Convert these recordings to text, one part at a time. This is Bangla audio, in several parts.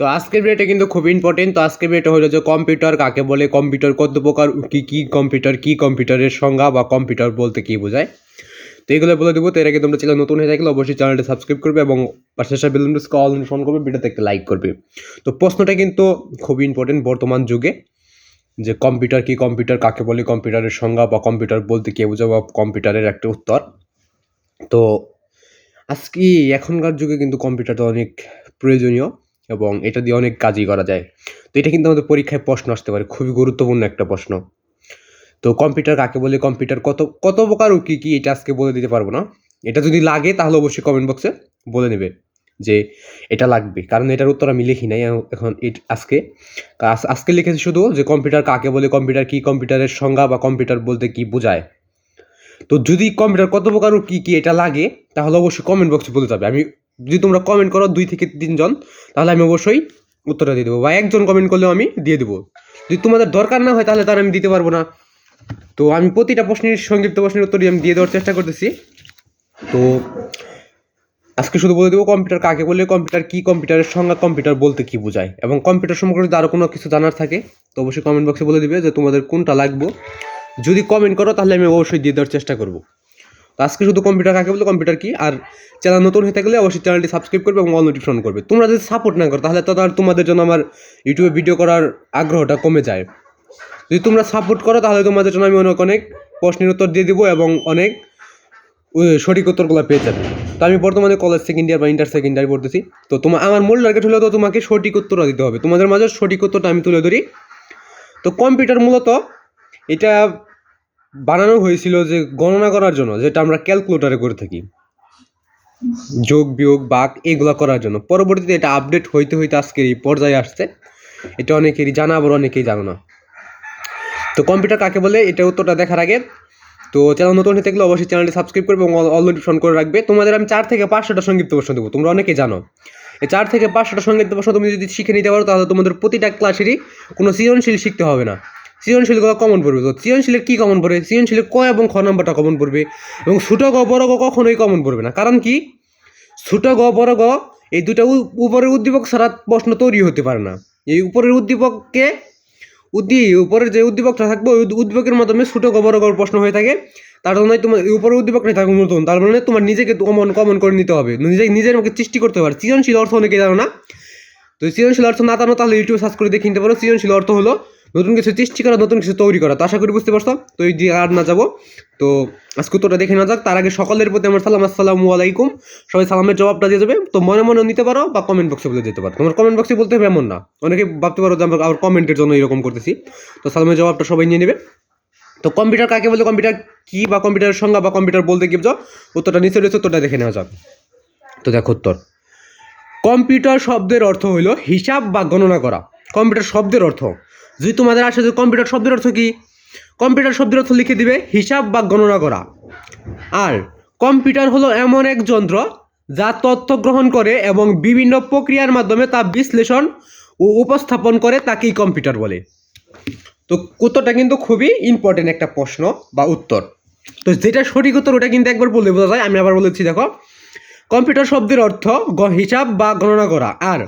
তো আজকের ভিডিওটা কিন্তু খুব ইম্পর্টেন্ট তো আজকের ভিডিওটা হলো যে কম্পিউটার কাকে বলে কম্পিউটার কত প্রকার, কী কী কম্পিউটার কী কম্পিউটারের সংজ্ঞা বা কম্পিউটার বলতে কী বোঝায়? তো এগুলো বলে দেবো। তো এর আগে তোমরা চ্যানেল নতুন হয়ে থাকলে অবশ্যই চ্যানেলটা সাবস্ক্রাইব করবে এবং পাশে বেলুন অল ফোন করবে, ভিডিওতে একটা লাইক করবে। তো প্রশ্নটা কিন্তু খুবই ইম্পর্টেন্ট বর্তমান যুগে যে কম্পিউটার কি কম্পিউটার কাকে বলে কম্পিউটারের সংজ্ঞা বা কম্পিউটার বলতে কে বোঝায় বা কম্পিউটারের একটা উত্তর। তো আজকে এখনকার যুগে কিন্তু কম্পিউটারটা অনেক প্রয়োজনীয়। এবং এটা দিয়ে অনেক কাজই করা যায়। তো এটা কিন্তু আমাদের পরীক্ষায় প্রশ্ন আসতে পারে, খুবই গুরুত্বপূর্ণ একটা প্রশ্ন। তো কম্পিউটার কাকে বলে, কম্পিউটার কত কত প্রকার ও কী কী এটা আজকে বলে দিতে পারব না। এটা যদি লাগে তাহলে অবশ্যই কমেন্ট বক্সে বলে নেবে যে এটা লাগবে। কারণ এটার উত্তর আমি লিখি নাই এখন আজকে। আজ- আজকে লিখেছি শুধু যে কম্পিউটার কাকে বলে, কম্পিউটার কি, কম্পিউটারের সংজ্ঞা বা কম্পিউটার বলতে কি বোঝায়। তো যদি কম্পিউটার কত প্রকার ও কী কী এটা লাগে তাহলে অবশ্যই কমেন্ট বক্সে বলে যাবে। আমি যদি তোমরা কমেন্ট করো দুই থেকে তিনজন, তাহলে আমি অবশ্যই উত্তরটা দিয়ে দেবো। বা একজন কমেন্ট করলেও আমি দিয়ে দেবো। যদি তোমাদের দরকার না হয়, তাহলে তার আমি দিতে পারব না। তো আমি প্রতিটা প্রশ্নের, সংক্ষিপ্ত প্রশ্নের উত্তরই আমি দিয়ে দেওয়ার চেষ্টা করতেছি। তো আজকে শুধু বলে দেবো কম্পিউটার কাকে বলে কম্পিউটার কি কম্পিউটারের সংজ্ঞা কম্পিউটার বলতে কি বোঝায়? এবং কম্পিউটার সম্পর্কে আরও কোনো কিছু জানার থাকে, তো অবশ্যই কমেন্ট বক্সে বলে দিবে যে তোমাদের কোনটা লাগবে। যদি কমেন্ট করো, তাহলে আমি অবশ্যই দিয়ে দেওয়ার চেষ্টা করব। তো আজকে শুধু কম্পিউটার কাকে বলে? কম্পিউটার কি? আর চ্যানেল নতুন হয়ে থাকলে অবশ্যই চ্যানেলটি সাবস্ক্রাইব করবে এবং অল নোটিফিকেশন করবে। তোমরা যদি সাপোর্ট না করো, তাহলে তো আর তোমাদের জন্য আমার ইউটিউবে ভিডিও করার আগ্রহটা কমে যায়। যদি তোমরা সাপোর্ট করো, তাহলে তোমাদের জন্য আমি অনেক অনেক প্রশ্নের উত্তর দিয়ে দেবো এবং অনেক সঠিক উত্তরগুলো পেয়ে যাবে। তো আমি বর্তমানে কলেজ সেকেন্ড ইয়ার বা ইন্টার সেকেন্ড ইয়ার পড়তেছি। তো তোমার আমার মূল টার্গেট হলো তো তোমাকে সঠিক উত্তরটা দিতে হবে। তোমাদের মাঝে সঠিক উত্তরটা আমি তুলে ধরি। তো কম্পিউটার মূলত এটা বানানো হয়েছিল যে গণনা করার জন্য, যেটা আমরা ক্যালকুলেটারে করে থাকি। যোগ, বিয়োগ, বাক, এগুলো করার জন্য। পরবর্তীতে এটা আপডেট হইতে হইতে আজকের এই পর্যায়ে আসছে। এটা অনেকেরই জানা, আবার অনেকেই জানো না। তো কম্পিউটার কাকে বলে? এটা উত্তরটা দেখার আগে। তো চ্যানেল নতুন হয়ে থাকলে অবশ্যই চ্যানেলটি সাবস্ক্রাইব করবে এবং অল নোটিফিকেশন করে রাখবে। তোমাদের আমি চার থেকে পাঁচশোটা সংক্ষিপ্ত প্রশ্ন দেবো। তোমরা অনেকেই জানো। এই চার থেকে পাঁচশোটা সংক্ষিপ্ত প্রশ্ন তুমি যদি শিখে নিতে পারো, তাহলে তোমাদের প্রতিটা ক্লাসেরই কোনো সৃজনশীল শিখতে হবে না। সৃজনশীলগুলো কমন পড়বে। তো সৃজনশীলের কী কমন পড়বে সৃজনশীলের ক এবং খ নম্বরটা কমন পড়বে। এবং ছোট গ, বড় গ কখনোই কমন পড়বে না। কারণ কি? ছোট গ, বড় গ এই দুটা উপরের উদ্দীপক ছাড়া প্রশ্ন তৈরি হতে পারে না। এই উপরের উদ্দীপককে উদ্দি, উপরের যে উদ্দীপকটা থাকবে, ওই উদ- উদ্দীপকের মাধ্যমে ছোট গ, বড় গ প্রশ্ন হয়ে থাকে। তার জন্য তোমার উপরের উদ্দীপকটাই থাকবে নতুন তার মানে তোমার নিজেকে কমন কমন করে নিতে হবে। নিজে, নিজের মুখে সৃষ্টি করতে আর সৃজনশীল অর্থ অনেকে জানো না। তো সৃজনশীল অর্থ না জানো, তাহলে ইউটিউব সার্চ করে দেখে নিতে পারো। সৃজনশীল অর্থ হলো নতুন কিছু সৃষ্টি করা, নতুন কিছু তৈরি করা। তো আশা করি বুঝতে পারছ? তো এই দিয়ে আর না যাব। তো আজকে উত্তরটা দেখে না যাক। তার আগে সকলের প্রতি আমার সালাম, আসসালামু আলাইকুম। সবাই সালামের জবাবটা দিয়ে দেবে তো মনে মনে নিতে পারো বা কমেন্ট বক্সে বলে দিতে পারো। তোমার কমেন্ট বক্সে বলতে হবে এমন না। অনেকে ভাবতে পারো যে আমরা আবার কমেন্টের জন্য এরকম করতেছি। তো সালামের জবাবটা সবাই নিয়ে নেবে। তো কম্পিউটার কাকে বলে? কম্পিউটার কি বা কম্পিউটারের সংজ্ঞা বা কম্পিউটার বলতে কি উত্তরটা নিচে রয়েছে, উত্তরটা দেখে নেওয়া যাক। তো দেখো উত্তর। কম্পিউটার শব্দের অর্থ হলো হিসাব বা গণনা করা। কম্পিউটার শব্দের অর্থ। যদি তোমাদের আসে যে কম্পিউটার শব্দের অর্থ কি? কম্পিউটার শব্দের অর্থ লিখে দিবে, হিসাব বা গণনা করা। আর কম্পিউটার হলো এমন এক যন্ত্র যা তথ্য গ্রহণ করে এবং বিভিন্ন প্রক্রিয়ার মাধ্যমে তা বিশ্লেষণ ও উপস্থাপন করে তাকেই কম্পিউটার বলে। তো উত্তরটা কিন্তু খুবই ইম্পর্টেন্ট একটা প্রশ্ন বা উত্তর। তো যেটা সঠিক উত্তর ওটা কিন্তু একবার বলে বোঝা যায়, আমি আবার বলেছি দেখো। কম্পিউটার শব্দের অর্থ হিসাব বা গণনা করা। আর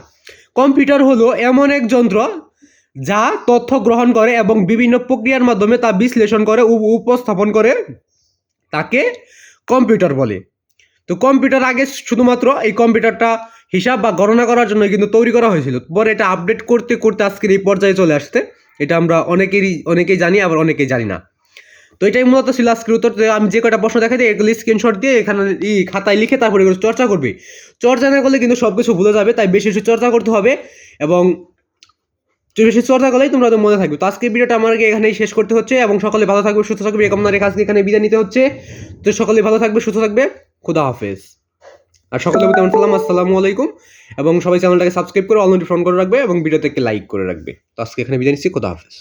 কম্পিউটার হলো এমন এক যন্ত্র যা তথ্য গ্রহণ করে এবং বিভিন্ন প্রক্রিয়ার মাধ্যমে তা বিশ্লেষণ করে উপস্থাপন করে তাকে কম্পিউটার বলে। তো কম্পিউটার আগে শুধুমাত্র এই কম্পিউটারটা হিসাব বা গণনা করার জন্য কিন্তু তৈরি করা হয়েছিল। পরে এটা আপডেট করতে করতে আজকের এই পর্যায়ে চলে আসতে এটা আমরা অনেকেরই, অনেকেই জানি, আবার অনেকেই জানি না। তো এটাই মূলত ছিল আজকের উত্তর। আমি যে কটা প্রশ্ন দেখাই দিই, এগুলি স্ক্রিনশট দিয়ে এখানে ই খাতায় লিখে তারপরে এগুলো চর্চা করবে। চর্চা না করলে কিন্তু সব কিছু ভুলে যাবে, তাই বেশি বেশি চর্চা করতে হবে এবং বেশি চর্চা করলেই তোমরা তো মনে থাকবে। তো আজকে ভিডিওটা আমাকে এখানেই শেষ করতে হচ্ছে এবং সকলে ভালো থাকবে, সুস্থ থাকবে। এই কামনা রেখে আজকে এখানে বিদায় নিতে হচ্ছে। তো সকলে ভালো থাকবে, সুস্থ থাকবে। খুদা হাফেজ। আর সকলে আমার সালাম, আসসালামু আলাইকুম। এবং সবাই চ্যানেলটাকে সাবস্ক্রাইব করে অল নোটিফিকেশন করে রাখবে এবং ভিডিওতে লাইক করে রাখবে। তো আজকে এখানে বিদায় নিচ্ছি। খুদা হাফেজ।